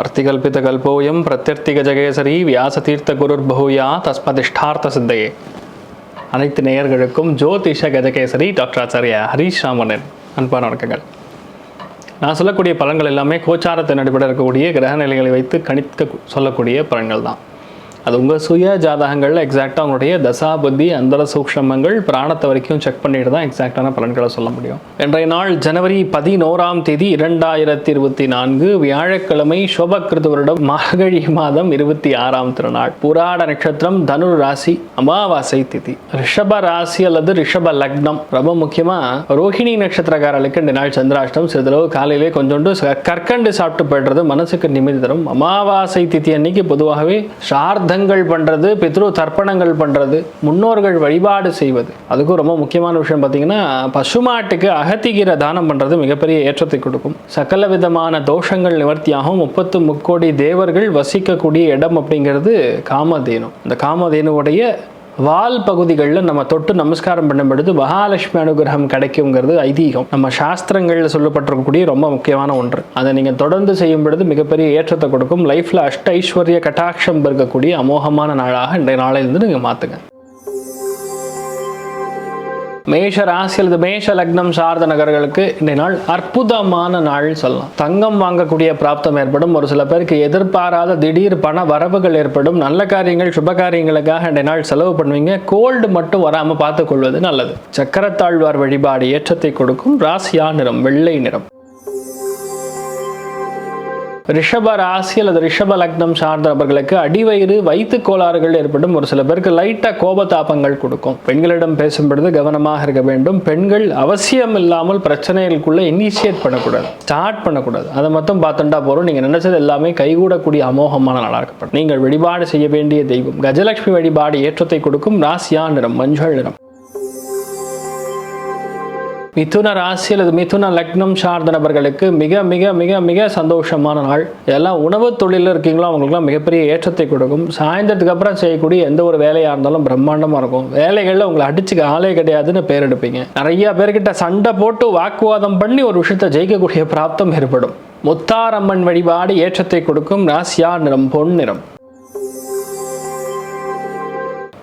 அர்த்திகல்பிதகல்போயம் பிரத்யர்த்திகஜகேசரி வியாசதீர்த்த குருர்பூயா தஸ்மதிஷ்டார்த்த சித்தையே அனைத்து நேயர்களுக்கும் ஜோதிஷ கஜகேசரி டாக்டர் ஆச்சாரியா ஹரீஷ் ராமனன் அன்பான வணக்கங்கள். நான் சொல்லக்கூடிய பலன்கள் எல்லாமே கோச்சாரத்தின் அடிப்படையில் இருக்கக்கூடிய கிரக நிலைகளை வைத்து கணிக்க சொல்லக்கூடிய பலன்கள் தான். அது உங்கள் சுய ஜாதகங்களில் எக்ஸாக்டாக உங்களுடைய தசா புத்தி அந்தர சூக்ஷமங்கள் பிராணத்தை வரைக்கும் செக் பண்ணிட்டு தான் எக்ஸாக்டான பலன்களை சொல்ல முடியும். இன்றைய நாள் ஜனவரி பதினோராம் தேதி இரண்டாயிரத்தி இருபத்தி நான்கு வியாழக்கிழமை சோபக்கிருத வருடம் மார்கழி மாதம் இருபத்தி ஆறாம் திருநாள். புராட நட்சத்திரம் தனுர் ராசி அமாவாசை திதி. ரிஷப ராசி அல்லது ரிஷப லக்னம். ரொம்ப முக்கியமாக ரோஹிணி நட்சத்திரக்காரர்களுக்கு இந்த நாள் சந்திராஷ்டம். சிறிதளவு காலையிலே கொஞ்சோண்டு கற்கண்டு சாப்பிட்டு போய்டுறது மனசுக்கு நிம்மதி தரும். அமாவாசை திதி அன்னைக்கு பொதுவாகவே சார்த்தங்கள் பண்ணுறது பித்ரு தர்ப்பணங்கள் பண்ணுறது முன்னோர்கள் வழிபாடு செய்வது. அதுக்கும் ரொம்ப முக்கியமான விஷயம் பார்த்தீங்கன்னா பசுமாட்டுக்கு அகத்திகீரை தானம் பண்ணுறது மிகப்பெரிய ஏற்றத்தை கொடுக்கும். சகல விதமான தோஷங்கள் நிவர்த்தியாகும். முப்பத்து முக்கோடி தேவர்கள் வசிக்கக்கூடிய இடம் அப்படிங்கிறது காமதேனு. இந்த காமதேனுவுடைய வால் பகுதிகளில் நம்ம தொட்டு நமஸ்காரம் பண்ணும் பொழுது மகாலட்சுமி அனுகிரகம் கிடைக்குங்கிறது ஐதீகம். நம்ம சாஸ்திரங்களில் சொல்லப்பட்டிருக்கக்கூடிய ரொம்ப முக்கியமான ஒன்று. அதை நீங்கள் தொடர்ந்து செய்யும் பொழுது மிகப்பெரிய ஏற்றத்தை கொடுக்கும். லைஃப்பில் அஷ்ட ஐஸ்வர்ய கட்டாட்சம் இருக்கக்கூடிய அமோகமான நாளாக இன்றைய நாளிலிருந்து நீங்கள் மாற்றுங்க மேஷ ராசி அல்லது மேஷ லக்னம் சார்ந்த நகர்களுக்கு இன்றைய நாள் அற்புதமான நாள் சொல்லலாம். தங்கம் வாங்கக்கூடிய பிராப்தம் ஏற்படும். ஒரு சில பேருக்கு எதிர்பாராத திடீர் பண வரவுகள் ஏற்படும். நல்ல காரியங்கள் சுப காரியங்களுக்காக இன்றைய நாள் செலவு பண்ணுவீங்க. கோல்டு மட்டும் வராமல் பார்த்துக்கொள்வது நல்லது. சக்கரத்தாழ்வார் வழிபாடு ஏற்றத்தை கொடுக்கும். ராசியா நிறம் வெள்ளை நிறம். ரிஷப ராசி அல்லது ரிஷப லக்னம் சார்ந்த நபர்களுக்கு அடிவயிறு வயிற்று கோளாறுகள் ஏற்படும். ஒரு சில பேருக்கு லைட்டாக கோபதாபங்கள் கொடுக்கும். பெண்களிடம் பேசும் பொழுது கவனமாக இருக்க வேண்டும். பெண்கள் அவசியம் இல்லாமல் பிரச்சனைகளுக்குள்ள இனிஷியேட் பண்ணக்கூடாது. ஸ்டார்ட் பண்ணக்கூடாது. அதை மட்டும் பார்த்துட்டா போறோம் நீங்கள் நினைச்சது எல்லாமே கைகூடக்கூடிய அமோகமான நாளாக இருக்கப்படும் நீங்கள் வழிபாடு செய்ய வேண்டிய தெய்வம். கஜலட்சுமி வழிபாடு ஏற்றத்தை கொடுக்கும். ராசியா நிறம் மஞ்சள் நிறம். மிதுன ராசி அல்லது மிதுன லக்னம் சார்ந்த நபர்களுக்கு மிக மிக மிக மிக சந்தோஷமான நாள். எல்லாம் உணவு தொழிலில் இருக்கீங்களோ அவங்களுக்குலாம் மிகப்பெரிய ஏற்றத்தை கொடுக்கும். சாயந்தரத்துக்கு அப்புறம் செய்யக்கூடிய எந்த ஒரு வேலையாக இருந்தாலும் பிரம்மாண்டமாக இருக்கும். வேலைகளில் உங்களை அடிச்சுக்க ஆளே கிடையாதுன்னு பேர் எடுப்பீங்க. நிறைய பேர்கிட்ட சண்டை போட்டு வாக்குவாதம் பண்ணி ஒரு விஷயத்தை ஜெயிக்கக்கூடிய பிராப்தம் ஏற்படும். முத்தாரம்மன் வழிபாடு ஏற்றத்தை கொடுக்கும். ராசியா நிறம் பொன் நிறம்.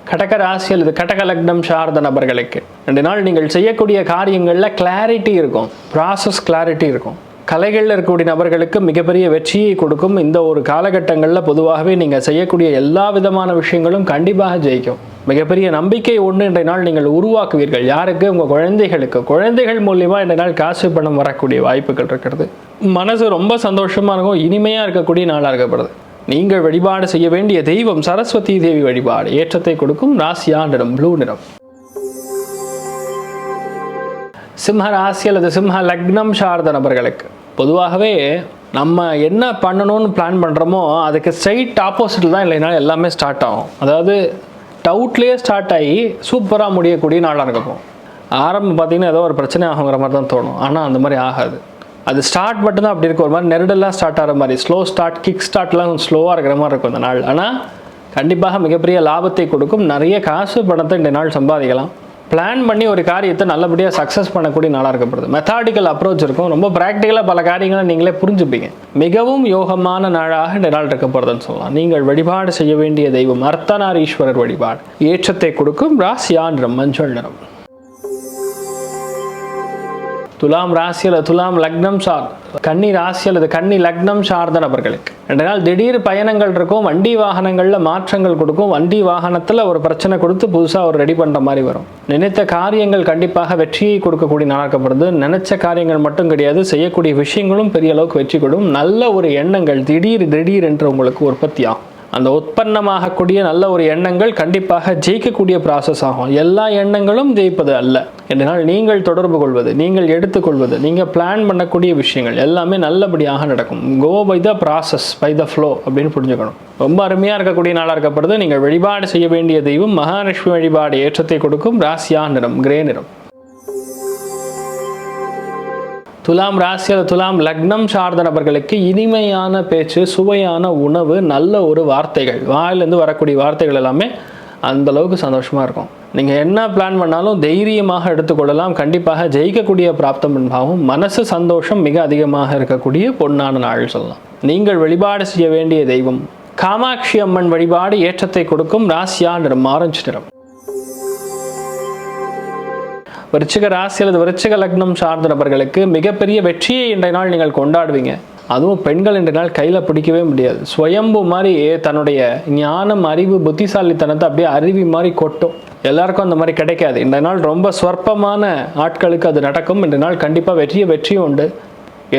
கடக ராசி அல்லது கடக லக்னம் சார்ந்த நபர்களுக்கு. ரெண்டு நாள் நீங்கள் செய்யக்கூடிய காரியங்களில் கிளாரிட்டி இருக்கும். ப்ராசஸ் கிளாரிட்டி இருக்கும். கலைகளில் இருக்கக்கூடிய நபர்களுக்கு மிகப்பெரிய வெற்றியை கொடுக்கும். இந்த ஒரு காலகட்டங்களில் பொதுவாகவே நீங்கள் செய்யக்கூடிய எல்லா விதமான விஷயங்களும் கண்டிப்பாக ஜெயிக்கும். மிகப்பெரிய நம்பிக்கை ஒன்று இன்றைய நாள் நீங்கள் உருவாக்குவீர்கள். யாருக்கு? உங்கள் குழந்தைகளுக்கு. குழந்தைகள் மூலியமாக இன்றைய நாள் காசு பணம் வரக்கூடிய வாய்ப்புகள் இருக்கிறது. மனசு ரொம்ப சந்தோஷமாக இருக்கும். இனிமையாக இருக்கக்கூடிய நாளாக இருக்கப்படுது. நீங்கள் வழிபாடு செய்ய வேண்டிய தெய்வம் சரஸ்வதி தேவி வழிபாடு. ஏற்றத்தை கொடுக்கும் ராசியா நிறம் ப்ளூ நிறம். சிம்ம ராசி அல்லது சிம்ம லக்னம் சார்ந்த நபர்களுக்கு பொதுவாகவே நம்ம என்ன பண்ணணும்னு பிளான் பண்ணுறோமோ அதுக்கு ஸ்ட்ரைட் ஆப்போசிட்டில் தான் இல்லைனா எல்லாமே ஸ்டார்ட் ஆகும். அதாவது டவுட்லேயே ஸ்டார்ட் ஆகி சூப்பராக முடியக்கூடிய நாளாக இருக்கும் ஆரம்பம் பார்த்தீங்கன்னா ஏதோ ஒரு பிரச்சனை ஆகுங்கிற மாதிரி தான் தோணும். ஆனால் அந்த மாதிரி ஆகாது. அது ஸ்டார்ட் மட்டும்தான் அப்படி இருக்கும் ஒரு மாதிரி நெருடெல்லாம் ஸ்டார்ட் ஆகிற மாதிரி. ஸ்லோ ஸ்டார்ட் கிக் ஸ்டார்ட்லாம் ஸ்லோவாக இருக்கிற மாதிரி இருக்கும் இந்த நாள். ஆனால் கண்டிப்பாக மிகப்பெரிய லாபத்தை கொடுக்கும். நிறைய காசு பணத்தை இந்த நாள் சம்பாதிக்கலாம். பிளான் பண்ணி ஒரு காரியத்தை நல்லபடியாக சக்ஸஸ் பண்ணக்கூடிய நாளாக இருக்கப்படுது. மெத்தாடிக்கல் அப்ரோச் இருக்கும். ரொம்ப ப்ராக்டிக்கலாக பல காரியங்களை நீங்களே புரிஞ்சுப்பீங்க. மிகவும் யோகமான நாளாக இந்த நாள் இருக்கப்படுதுன்னு சொல்லலாம். நீங்கள் வழிபாடு செய்ய வேண்டிய தெய்வம் அர்த்தநாரீஸ்வரர் வழிபாடு. ஏற்றத்தை கொடுக்கும் ராசியா நிறம் மஞ்சள் நிறம் துலாம் ராசி அல்லது துலாம் லக்னம் சார். கன்னி ராசி அல்லது கன்னி லக்னம் சார்ந்த நபர்களுக்கு. ரெண்டு நாள் திடீர் பயணங்கள் இருக்கும் வண்டி வாகனங்களில் மாற்றங்கள் கொடுக்கும் வண்டி வாகனத்தில் ஒரு பிரச்சனை கொடுத்து புதுசாக ஒரு ரெடி பண்ணுற மாதிரி வரும். நினைத்த காரியங்கள் கண்டிப்பாக வெற்றியை கொடுக்கக்கூடிய நடக்கப்படுது நினைச்ச காரியங்கள் மட்டும் கிடையாது செய்யக்கூடிய விஷயங்களும் பெரிய அளவுக்கு வெற்றி கொடுக்கும். நல்ல ஒரு எண்ணங்கள் திடீர் திடீர் என்று உங்களுக்கு உற்பத்தி ஆகும். அந்த உற்பத்தமாகக்கூடிய நல்ல ஒரு எண்ணங்கள் கண்டிப்பாக ஜெயிக்கக்கூடிய ப்ராசஸ் ஆகும். எல்லா எண்ணங்களும் ஜெயிப்பது அல்ல. என்றால் நீங்கள் தொடர்பு கொள்வது நீங்கள் எடுத்துக்கொள்வது நீங்கள் பிளான் பண்ணக்கூடிய விஷயங்கள் எல்லாமே நல்லபடியாக நடக்கும். Go by the process by the flow அப்படின்னு புரிஞ்சுக்கணும். ரொம்ப அருமையாக இருக்கக்கூடிய நாளாக இருக்கப்படுது. நீங்கள் வழிபாடு செய்ய வேண்டிய தெய்வம் மகாலட்சுமி வழிபாடு ஏற்றத்தை கொடுக்கும். ராசியா நிறம் கிரே நிறம். துலாம் ராசி அல்லது துலாம் லக்னம் சார்ந்த நபர்களுக்கு இனிமையான பேச்சு சுவையான உணவு நல்ல ஒரு வார்த்தைகள். வாயிலேருந்து வரக்கூடிய வார்த்தைகள் எல்லாமே அந்த அளவுக்கு சந்தோஷமாக இருக்கும். நீங்கள் என்ன பிளான் பண்ணாலும் தைரியமாக எடுத்துக்கொள்ளலாம். கண்டிப்பாக ஜெயிக்கக்கூடிய பிராப்தம் என்பாகவும் மனசு சந்தோஷம் மிக அதிகமாக இருக்கக்கூடிய பொன்னான நாள் சொல்லலாம். நீங்கள் வழிபாடு செய்ய வேண்டிய தெய்வம். காமாட்சி அம்மன் வழிபாடு ஏற்றத்தை கொடுக்கும். ராசியா நிறம் ஆரஞ்சு நிறம் விருச்சிக ராசி அல்லது விருச்சிக லக்னம் சார்ந்த நபர்களுக்கு மிகப்பெரிய வெற்றியை இன்றைய நாள் நீங்கள் கொண்டாடுவீங்க. அதுவும் பெண்கள் இன்றைய நாள் கையில் பிடிக்கவே முடியாது. சுயம்பு மாதிரி தன்னுடைய ஞானம் அறிவு புத்திசாலித்தனத்தை அப்படியே அருவி மாதிரி கொட்டும். எல்லாருக்கும் அந்த மாதிரி கிடைக்காது. இந்த நாள் ரொம்ப சொற்பமான ஆட்களுக்கு அது நடக்கும். இந்த நாள் கண்டிப்பாக வெற்றிய வெற்றியும் உண்டு.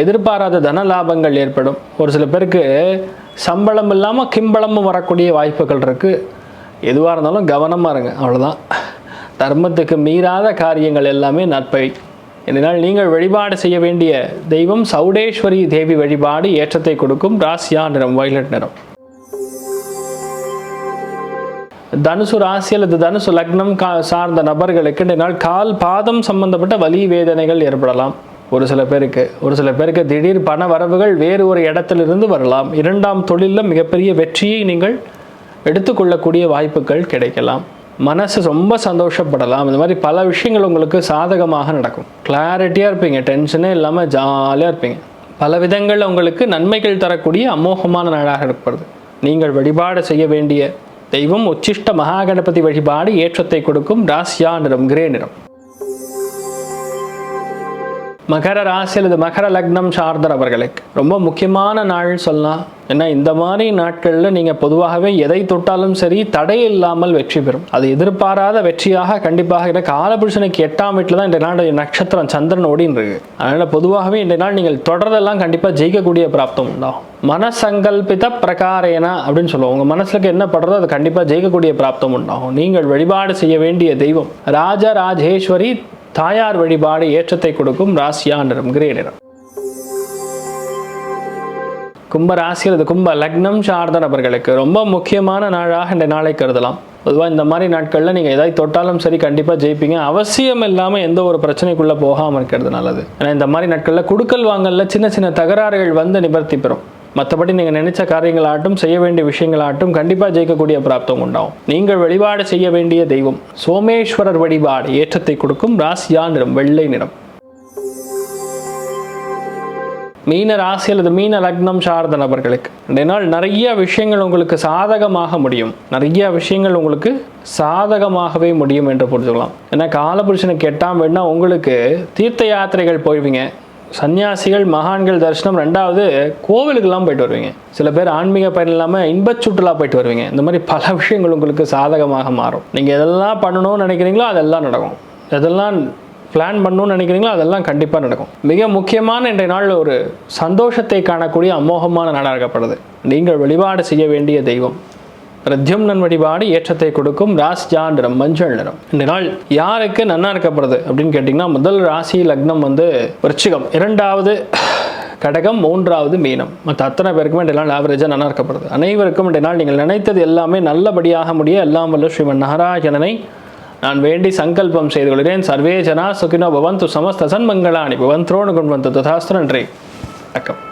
எதிர்பாராத தன லாபங்கள் ஏற்படும். ஒரு சில பேருக்கு சம்பளம் இல்லாமல் கிம்பளமும் வரக்கூடிய வாய்ப்புகள் இருக்குது எதுவாக இருந்தாலும் கவனமாக இருங்க. அவ்வளோதான் தர்மத்துக்கு மீறாத காரியங்கள் எல்லாமே நட்பை இதனால் நீங்கள் வழிபாடு செய்ய வேண்டிய தெய்வம் சௌடேஸ்வரி தேவி வழிபாடு ஏற்றத்தை கொடுக்கும் ராசியா நிறம் வயலட் நிறம். தனுசு ராசி அல்லது தனுசு லக்னம் கா சார்ந்த நபர்களுக்கு இதனால் நாள் கால் பாதம் சம்பந்தப்பட்ட வலி வேதனைகள் ஏற்படலாம். ஒரு சில பேருக்கு ஒரு சில பேருக்கு திடீர் பண வரவுகள் வேறு ஒரு இடத்திலிருந்து வரலாம். இரண்டாம் தொழிலில் மிகப்பெரிய வெற்றியை நீங்கள் எடுத்துக்கொள்ளக்கூடிய வாய்ப்புகள் கிடைக்கலாம். மனசு ரொம்ப சந்தோஷப்படலாம். இந்த மாதிரி பல விஷயங்கள் உங்களுக்கு சாதகமாக நடக்கும். கிளாரிட்டியாக இருப்பீங்க. டென்ஷனே இல்லாமல் ஜாலியாக இருப்பீங்க. பல விதங்களில் உங்களுக்கு நன்மைகள் தரக்கூடிய அமோகமான நாளாக இருக்கிறது நீங்கள் வழிபாடு செய்ய வேண்டிய தெய்வம் உச்சிஷ்ட மகாகணபதி வழிபாடு ஏற்றத்தை கொடுக்கும். ராசியா நிறம் கிரே நிறம். மகர ராசி அல்லது மகர லக்னம் சார்ந்த நபர்களுக்கு ரொம்ப முக்கியமான நாள் சொல்லலாம் ஏன்னா இந்த மாதிரி நாட்களில் நீங்கள் பொதுவாகவே எதை தொட்டாலும் சரி தடை இல்லாமல் வெற்றி பெறும். அது எதிர்பாராத வெற்றியாக கண்டிப்பாக இந்த காலபுருஷனுக்கு எட்டாம் வீட்டில் தான் இந்த நாளுடைய நட்சத்திரம் சந்திரன் ஓடின்னு இருக்கு. அதனால் பொதுவாகவே இந்த நாள் நீங்கள் தொடர்றதெல்லாம் கண்டிப்பாக ஜெயிக்கக்கூடிய பிராப்தம் உண்டாகும் மனசங்கல்பித பிரகாரேனா அப்படின்னு சொல்லுவோம். உங்கள் மனசுக்கு என்ன படுறதோ அது கண்டிப்பாக ஜெயிக்கக்கூடிய பிராப்தம் உண்டாகும். நீங்கள் வழிபாடு செய்ய வேண்டிய தெய்வம் ராஜராஜேஸ்வரி தாயார் வழிபாடு ஏற்றத்தை கொடுக்கும் ராசியா நிறம் கிரே நிறம் கும்ப ராசியில் இது கும்ப லக்னம் சார்ந்த நபர்களுக்கு ரொம்ப முக்கியமான நாளாக இந்த நாளை கருதலாம். பொதுவாக இந்த மாதிரி நாட்களில் நீங்கள் எதாவது தொட்டாலும் சரி கண்டிப்பாக ஜெயிப்பீங்க. அவசியம் இல்லாமல் எந்த ஒரு பிரச்சனைக்குள்ளே போகாமல் இருக்கிறது நல்லது. ஏன்னா இந்த மாதிரி நாட்களில் குடுக்கல் வாங்கல்ல சின்ன சின்ன தகராறுகள் வந்து நிவர்த்தி பெறும். மற்றபடி நீங்கள் நினைச்ச காரியங்களாகட்டும் செய்ய வேண்டிய விஷயங்களாகட்டும் கண்டிப்பாக ஜெயிக்கக்கூடிய பிராப்தம் உண்டாகும். நீங்கள் வழிபாடு செய்ய வேண்டிய தெய்வம் சோமேஸ்வரர் வழிபாடு ஏற்றத்தை கொடுக்கும் ராசியா நிறம் வெள்ளை நிறம். மீன ராசி அல்லது மீன லக்னம் சார்ந்த நபர்களுக்கு இந்த நாள் நிறைய விஷயங்கள் உங்களுக்கு சாதகமாக முடியும். நிறைய விஷயங்கள் உங்களுக்கு சாதகமாகவே முடியும் என்று புரிஞ்சுக்கலாம். ஏன்னா காலபுருஷனுக்கு எட்டாம் வேணா உங்களுக்கு தீர்த்த யாத்திரைகள் போய்விங்க. சன்னியாசிகள் மகான்கள் தரிசனம் ரெண்டாவது கோவிலுக்கெல்லாம் போயிட்டு வருவீங்க. சில பேர் ஆன்மீக பயன் இல்லாமல் இன்பச் சுற்றுலா போயிட்டு வருவீங்க. இந்த மாதிரி பல விஷயங்கள் உங்களுக்கு சாதகமாக மாறும். நீங்கள் எதெல்லாம் பண்ணணும்னு நினைக்கிறீங்களோ அதெல்லாம் நடக்கும். எதெல்லாம் பிளான் பண்ணணும்னு நினைக்கிறீங்களோ அதெல்லாம் கண்டிப்பாக நடக்கும். மிக முக்கியமான இன்றைய நாள் ஒரு சந்தோஷத்தை காணக்கூடிய அமோகமான நாடாகப்படுது நீங்கள் வழிபாடு செய்ய வேண்டிய தெய்வம். பிரத்யும்னன் வழிபாடு ஏற்றத்தை கொடுக்கும் ராசிஜா நிறம் மஞ்சள் நிறம் இந்த நாள் யாருக்கு நன்னா இருக்கப்படுது அப்படின்னு கேட்டிங்கன்னா முதல் ராசி லக்னம் வந்து விருச்சிகம். இரண்டாவது கடகம் மூன்றாவது மீனம். மற்ற அத்தனை பேருக்குமே இந்த நாள் ஆவரேஜாக நல்லா இருக்கப்படுது அனைவருக்கும் இந்த நாள் நீங்கள் நினைத்தது எல்லாமே நல்லபடியாக முடிய எல்லாம் வல்ல ஸ்ரீமன் நாராயணனை நான் வேண்டி சங்கல்பம் செய்து கொள்கிறேன். சர்வே ஜனா சுகினோ பவந்து சமஸ்த சன்மங்களானி பவந்தோடு கொண்டு வந்து ததாஸ்து நன்றி. வணக்கம்.